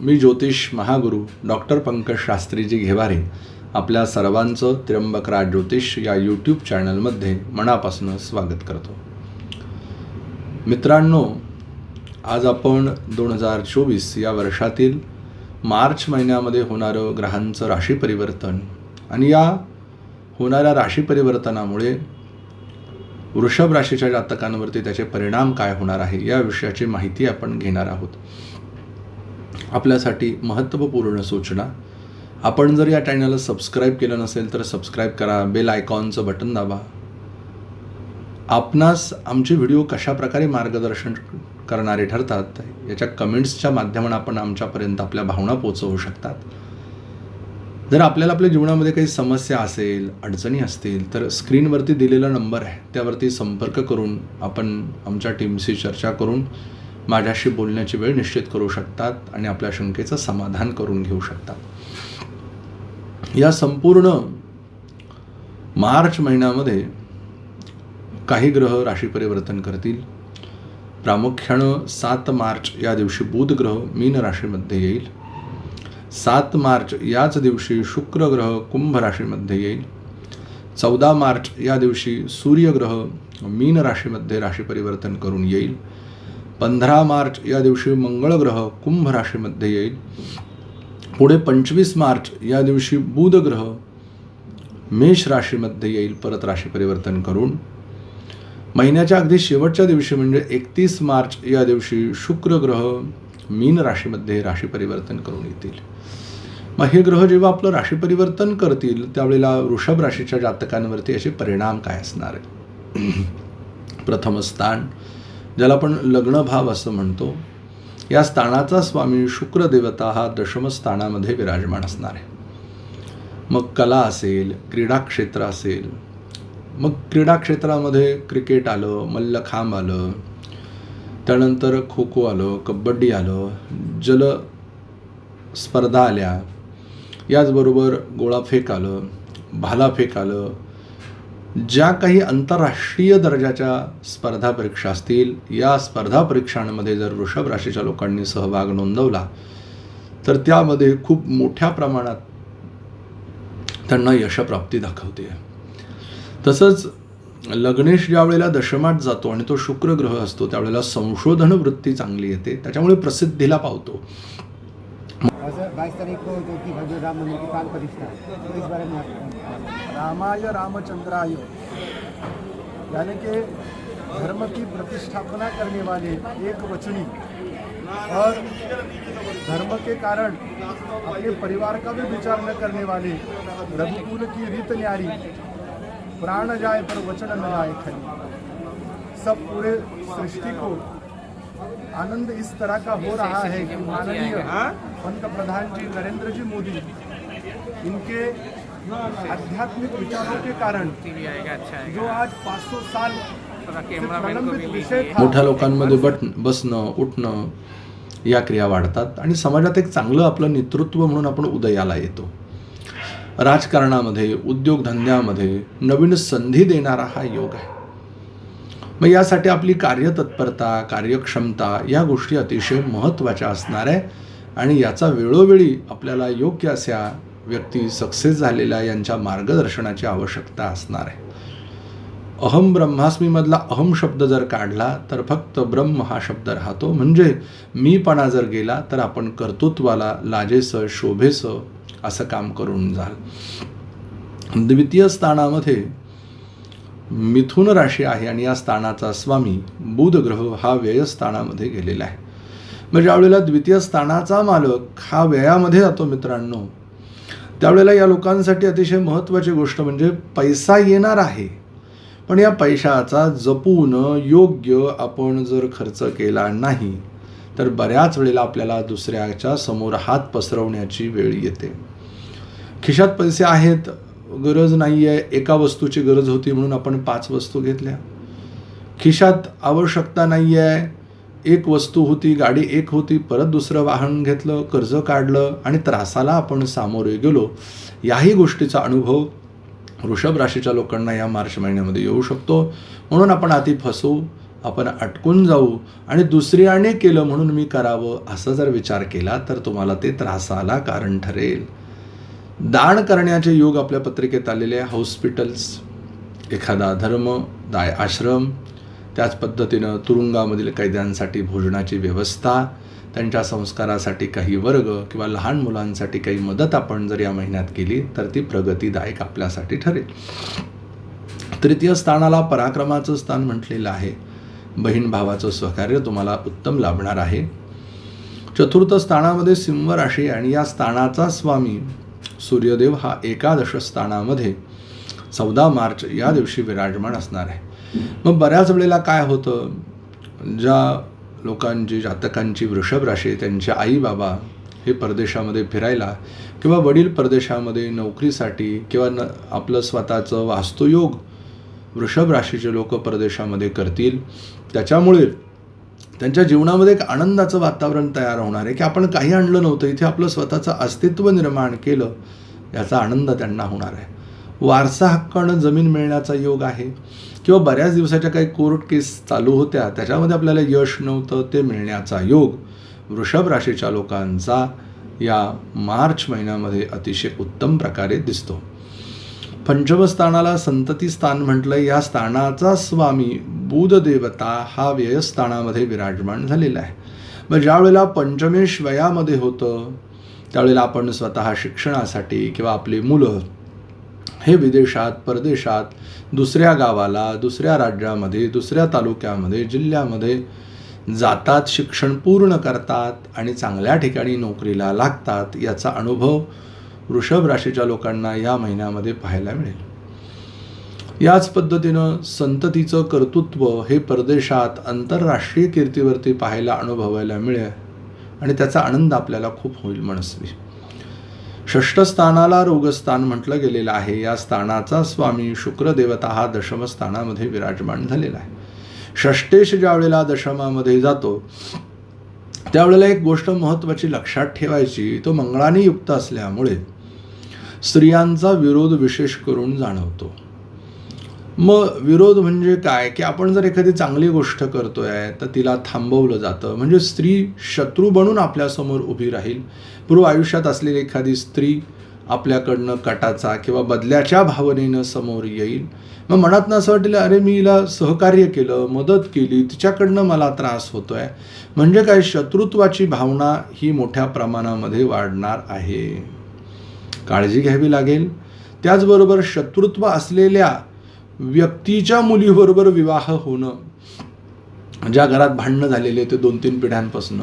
मी ज्योतिष महागुरू डॉक्टर पंकज शास्त्रीजी घेवारे आपल्या सर्वांचं त्र्यंबकराज ज्योतिष या यूट्यूब चॅनलमध्ये मनापासून स्वागत करतो. मित्रांनो आज आपण दोन हजार चोवीस या वर्षातील मार्च महिन्यामध्ये होणारं ग्रहांचं राशी परिवर्तन आणि या होणाऱ्या राशी परिवर्तनामुळे वृषभ राशीच्या जातकांवरती त्याचे परिणाम काय होणार आहे या विषयाची माहिती आपण घेणार आहोत. आपल्यासाठी महत्त्वपूर्ण सूचना. आपण जर या चॅनलला सबस्क्राईब केलं नसेल तर सबस्क्राईब करा बेल आयकॉनचं बटन दाबा. आपणास आमचे व्हिडिओ कशा प्रकारे मार्गदर्शन करणारे ठरतात याच्या कमेंट्सच्या माध्यमानं आपण आमच्यापर्यंत आपल्या भावना पोचवू शकतात. जर आपल्याला आपल्या जीवनामध्ये काही समस्या असेल अडचणी असतील तर स्क्रीनवरती दिलेला नंबर आहे त्यावरती संपर्क करून आपण आमच्या टीमशी चर्चा करून माझ्याशी बोलण्याची वेळ निश्चित करू शकतात आणि आपल्या शंकेचं समाधान करून घेऊ शकतात. या संपूर्ण मार्च महिन्यामध्ये काही ग्रह राशी परिवर्तन करतील. प्रामुख्यानं सात मार्च या दिवशी बुध ग्रह मीन राशीमध्ये येईल. सात मार्च याच दिवशी शुक्र ग्रह कुंभ राशीमध्ये येईल. चौदा मार्च या दिवशी सूर्यग्रह मीन राशीमध्ये राशी परिवर्तन करून येईल. पंधरा मार्च या दिवशी मंगळ ग्रह कुंभ राशीमध्ये येईल. पुढे पंचवीस मार्च या दिवशी बुध ग्रह मेष राशीमध्ये येईल. परत राशी परिवर्तन करून. महिन्याच्या अगदी शेवटच्या दिवशी म्हणजे एकतीस मार्च या दिवशी शुक्र ग्रह मीन राशीमध्ये राशी परिवर्तन करून येतील. मग हे ग्रह जेव्हा आपलं राशी परिवर्तन करतील त्यावेळेला वृषभ राशीच्या जातकांवरती याचे परिणाम काय असणार आहे प्रथम स्थान ज्याला आपण लग्नभाव असं म्हणतो या स्थानाचा स्वामी शुक्रदेवता हा दशम स्थानामध्ये विराजमान असणार आहे. मग कला असेल क्रीडा क्षेत्र असेल मग क्रीडा क्षेत्रामध्ये क्रिकेट आलं मल्लखांब आलं त्यानंतर खो खो आलं कबड्डी आलं जल स्पर्धा आल्या याचबरोबर गोळाफेक आलं भालाफेक आलं ज्या काही आंतरराष्ट्रीय दर्जाच्या स्पर्धा परीक्षा असतील या स्पर्धा परीक्षांमध्ये जर वृषभ राशीच्या लोकांनी सहभाग नोंदवला तर त्यामध्ये खूप मोठ्या प्रमाणात त्यांना यशप्राप्ती दाखवते. तसंच लग्नेश ज्या वेळेला दशमात जातो आणि तो शुक्र ग्रह असतो त्यावेळेला संशोधन वृत्ती चांगली येते त्याच्यामुळे प्रसिद्धीला पावतो. बाईस तारीख को जो राम मंदिर की प्रतिष्ठा. तो इस बारे में रामाय रामचंद्राय यानी कि धर्म की प्रतिष्ठापना करने वाले एक वचनी। और धर्म के कारण अपने परिवार का भी विचार न करने वाले रघुकुल की रीत न्यारी प्राण जाए पर वचन न जाए खरी। सब पूरे सृष्टि को आनंद इस तरह का हो रहा है कि माननीय पंत प्रधान जी नरेंद्र जी मोदी इनके आध्यात्मिक विचारों के कारण जो आज 500 साल मोठ्या लोकांमध्ये बट बसणं उठणं या क्रिया वाढतात आणि समाजात एक चांगलं आपलं नेतृत्व म्हणून आपण उदयाला येतो. राजकारणामध्ये उद्योगधंद्यामध्ये नवीन संधी देणारा हा योग आहे. मग यासाठी आपली कार्यतत्परता कार्यक्षमता या गोष्टी अतिशय महत्त्वाच्या असणार आहे आणि याचा वेळोवेळी आपल्याला योग्य अशा व्यक्ती सक्सेस झालेल्या यांच्या मार्गदर्शनाची आवश्यकता असणार आहे. अहम ब्रह्मास्मीमधला अहम शब्द जर काढला तर फक्त ब्रह्म हा शब्द राहतो. म्हणजे मीपणा जर गेला तर आपण कर्तृत्वाला लाजेसं शोभेसं असं काम करून जाल. द्वितीय स्थानामध्ये मिथुन राशी आहे आणि या स्थानाचा स्वामी बुध ग्रह हा व्ययस्थानामध्ये गेलेला आहे. म्हणजे ज्यावेळेला द्वितीय स्थानाचा मालक हा व्ययामध्ये जातो मित्रांनो त्यावेळेला या लोकांसाठी अतिशय महत्त्वाची गोष्ट म्हणजे पैसा येणार आहे. पण या पैशाचा जपून योग्य आपण जर खर्च केला नाही तर बऱ्याच वेळेला आपल्याला दुसऱ्याच्या समोर हात पसरवण्याची वेळ येते. खिशात पैसे आहेत गरज नाही आहे एका वस्तूची गरज होती म्हणून आपण पाच वस्तू घेतल्या. खिशात आवश्यकता नाही आहे एक वस्तू होती गाडी एक होती परत दुसरं वाहन घेतलं कर्ज काढलं आणि त्रासाला आपण सामोरे गेलो याही गोष्टीचा अनुभव वृषभ राशीच्या लोकांना या मार्च महिन्यामध्ये येऊ शकतो. म्हणून आपण आधी फसू आपण अटकून जाऊ आणि दुसऱ्याने केलं म्हणून मी करावं असा जर विचार केला तर तुम्हाला ते त्रासाला कारण ठरेल. दान करण्याचे योग आपल्या पत्रिकेत आलेले आहे. हॉस्पिटल्स एखादा धर्म दाय आश्रम त्याच पद्धतीनं तुरुंगामधील कैद्यांसाठी भोजनाची व्यवस्था त्यांच्या संस्कारासाठी काही वर्ग किंवा लहान मुलांसाठी काही मदत आपण जर या महिन्यात केली तर ती प्रगतीदायक आपल्यासाठी ठरेल. तृतीय स्थानाला पराक्रमाचं स्थान म्हटलेलं आहे. बहीण भावाचं सहकार्य तुम्हाला उत्तम लाभणार आहे. चतुर्थ स्थानामध्ये सिंह राशी आणि या स्थानाचा स्वामी सूर्यदेव हा एकादश स्थानामध्ये चौदा मार्च या दिवशी विराजमान असणार आहे. मग बऱ्याच वेळेला काय होतं? ज्या लोकांची जातकांची वृषभ राशी त्यांचे आई बाबा हे परदेशामध्ये फिरायला किंवा वडील परदेशामध्ये नोकरीसाठी किंवा न आपलं स्वतःचं वास्तुयोग वृषभ राशीचे लोक परदेशामध्ये करतील त्याच्यामुळे त्यांच्या जीवनामध्ये एक आनंदाचं वातावरण तयार होणार आहे की आपण काही आणलं नव्हतं इथे आपलं स्वतःचं अस्तित्व निर्माण केलं याचा आनंद त्यांना होणार आहे. वारसा हक्कानं जमीन मिळण्याचा योग आहे. किंवा बऱ्याच दिवसाच्या काही कोर्ट केस चालू होत्या त्याच्यामध्ये आपल्याला यश नव्हतं ते मिळण्याचा योग. वृषभ राशीच्या लोकांचा या मार्च महिन्यामध्ये अतिशय उत्तम प्रकारे दिसतो. पंचमस्थानाला संतती स्थान म्हटलं या स्थानाचा स्वामी बुधदेवता हा व्ययस्थानामध्ये विराजमान झालेला आहे. मग ज्यावेळेला पंचमेश वयामध्ये होतं त्यावेळेला आपण स्वतः शिक्षणासाठी किंवा आपली मुलं हे विदेशात परदेशात दुसऱ्या गावाला दुसऱ्या राज्यामध्ये दुसऱ्या तालुक्यामध्ये जिल्ह्यामध्ये जातात शिक्षण पूर्ण करतात आणि चांगल्या ठिकाणी नोकरीला लागतात याचा अनुभव वृषभ राशीच्या लोकांना या महिन्यामध्ये पाहायला मिळेल. याच पद्धतीनं संततीचं कर्तृत्व हे परदेशात आंतरराष्ट्रीय कीर्तीवरती पाहायला अनुभवायला मिळेल आणि त्याचा आनंद आपल्याला खूप होईल मनस्वी. षष्ठस्थानाला रोगस्थान म्हटलं गेलेलं आहे. या स्थानाचा स्वामी शुक्रदेवता हा दशमस्थानामध्ये विराजमान झालेला आहे. षष्टेश ज्यावेळेला दशमामध्ये जातो त्यावेळेला एक गोष्ट महत्त्वाची लक्षात ठेवायची. तो मंगळाने युक्त असल्यामुळे स्त्रियांचा विरोध विशेष करून जाणवतो. मग विरोध म्हणजे काय? की आपण जर एखादी चांगली गोष्ट करतोय तर तिला थांबवलं जातं. म्हणजे स्त्री शत्रू बनून आपल्यासमोर उभी राहील. पूर्व आयुष्यात असलेली एखादी स्त्री आपल्याकडनं कटाचा किंवा बदल्याच्या भावनेनं समोर येईल. मग मनातनं असं वाटेल अरे मी हिला सहकार्य केलं मदत केली तिच्याकडनं मला त्रास होतोय. म्हणजे काय? शत्रुत्वाची भावना ही मोठ्या प्रमाणामध्ये वाढणार आहे. काळजी घ्यावी लागेल. त्याचबरोबर शत्रुत्व असलेल्या व्यक्तीच्या मुलीबरोबर विवाह होणं ज्या घरात भांडणं झालेले होते दोन तीन पिढ्यांपासून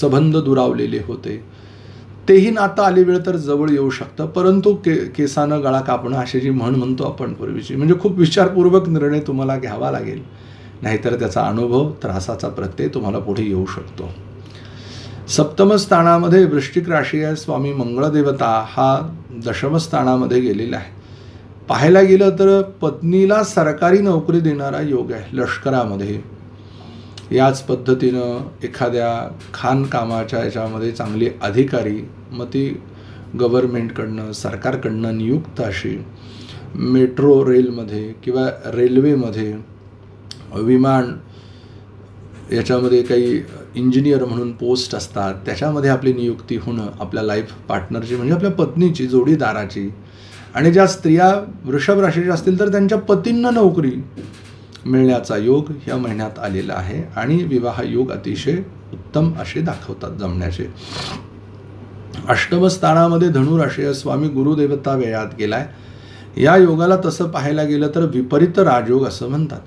संबंध दुरावलेले होते तेही नातं आली वेळ तर जवळ येऊ शकतं. परंतु के केसानं गळा कापणं अशी जी म्हण म्हणतो आपण पूर्वीची म्हणजे खूप विचारपूर्वक निर्णय तुम्हाला घ्यावा लागेल. नाहीतर त्याचा अनुभव त्रासाचा प्रत्यय तुम्हाला पुढे येऊ शकतो. सप्तम स्थानामध्ये वृश्चिक राशी आहे. स्वामी मंगळदेवता हा दशमस्थानामध्ये गेलेला आहे. पाहायला गेलं तर पत्नीला सरकारी नोकरी देणारा योग आहे लष्करामध्ये. याच पद्धतीनं एखाद्या खाणकामाच्या याच्यामध्ये चांगली अधिकारी मग ती गव्हर्मेंटकडनं सरकारकडनं नियुक्त अशी मेट्रो रेलमध्ये किंवा रेल्वेमध्ये विमान याच्यामध्ये काही इंजिनियर म्हणून पोस्ट असतात त्याच्यामध्ये आपली नियुक्ती होणं आपल्या लाईफ पार्टनरची म्हणजे आपल्या पत्नीची जोडीदाराची आणि ज्या स्त्रिया वृषभ राशीच्या असतील तर त्यांच्या पतींना नोकरी मिळण्याचा योग या महिन्यात आलेला आहे. आणि विवाह योग अतिशय उत्तम असे दाखवतात जमण्याचे. अष्टमस्थानामध्ये स्थानामध्ये धनुराशी स्वामी गुरुदेवता वेळात गेलाय. या योगाला तसं पाहायला गेलं तर विपरीत राजयोग असं म्हणतात.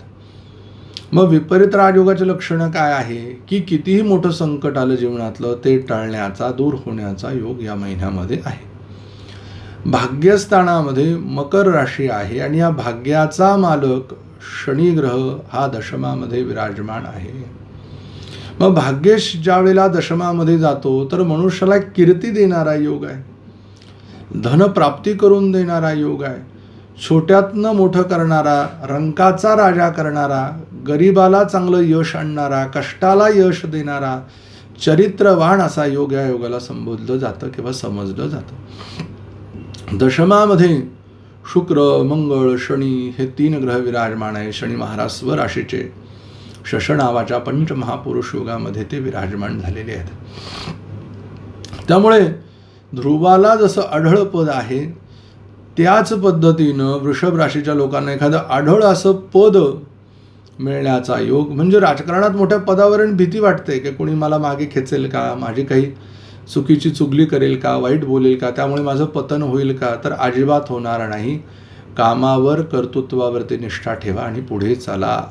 मग विपरीत राजयोगाचे लक्षणं काय आहे? की कितीही मोठं संकट आलं जीवनातलं ते टाळण्याचा दूर होण्याचा योग या महिन्यामध्ये आहे. भाग्यस्थानामध्ये मकर राशी आहे आणि या भाग्याचा मालक शनी ग्रह हा दशमामध्ये विराजमान आहे. मग भाग्येश ज्या वेळेला दशमामध्ये जातो तर मनुष्याला कीर्ती देणारा योग आहे. धनप्राप्ती करून देणारा योग आहे. छोट्यातनं मोठं करणारा रंकाचा राजा करणारा गरिबाला चांगलं यश आणणारा कष्टाला यश देणारा चरित्रवान असा योग या योगाला संबोधलं जातं किंवा समजलं जातं. दशमामध्ये शुक्र मंगळ शनी हे तीन ग्रह विराजमान आहे शनी महाराज स्वराशीचे शश नावाच्या पंचमहापुरुष युगामध्ये ते विराजमान झालेले आहेत. त्यामुळे ध्रुवाला जसं आढळ पद आहे त्याच पद्धतीनं वृषभ राशीच्या लोकांना एखादं आढळ असं पद मिळण्याचा योग म्हणजे राजकारणात मोठ्या पदावरून भीती वाटते की कोणी मला मागे खेचेल का? माझी काही चुकीची चुगली करेल का वाईट बोलेल का त्यामुळे माझं पतन होईल का तर अजिबात होणार नाही. कामावर कर्तृत्वावरती निष्ठा ठेवा आणि पुढे चला.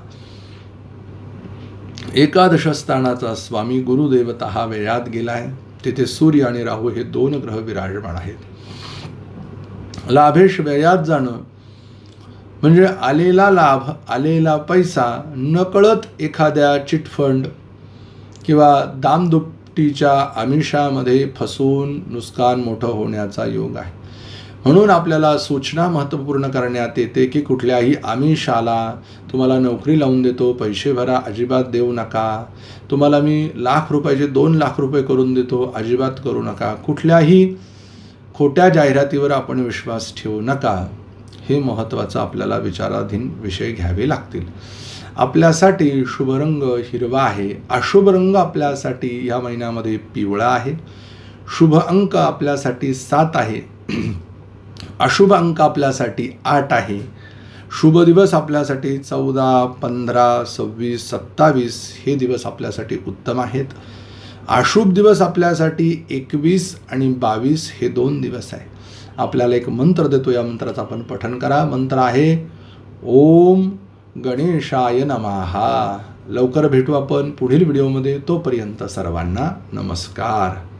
एकादश स्थानाचा स्वामी गुरुदेवता हा वेळात गेलाय. तिथे सूर्य आणि राहू हे दोन ग्रह विराजमान आहेत. लाभेश व्ययात जाणं म्हणजे आलेला लाभ आलेला पैसा नकळत एखाद्या चिटफंड किंवा सुट्टीच्या आमिषामध्ये फसून नुकसान मोठं होण्याचा योग आहे. म्हणून आपल्याला सूचना महत्त्वपूर्ण करण्यात येते की कुठल्याही आमिषाला तुम्हाला नोकरी लावून देतो पैसे भरा अजिबात देऊ नका. तुम्हाला मी लाख रुपयाचे दोन लाख रुपये करून देतो अजिबात करू नका. कुठल्याही खोट्या जाहिरातीवर आपण विश्वास ठेवू नका. हे महत्त्वाचं आपल्याला विचाराधीन विषय घ्यावे लागतील. आपल्यासाठी शुभ रंग हिरवा आहे. अशुभ रंग आपल्यासाठी ह्या महिन्यामध्ये पिवळा आहे. शुभ अंक आपल्यासाठी सात आहे. अशुभ अंक आपल्यासाठी आठ आहे. शुभ दिवस आपल्यासाठी चौदा पंधरा सव्वीस सत्तावीस हे दिवस आपल्यासाठी उत्तम आहेत. अशुभ दिवस आपल्यासाठी एकवीस आणि बावीस हे दोन दिवस आहे. आपल्याला एक मंत्र देतो. या मंत्राचं आपण पठन करा. मंत्र आहे ओम गणेशाय नमाहा लवकर भेटू आपण पुढील व्हिडिओमध्ये. तोपर्यंत सर्वांना नमस्कार.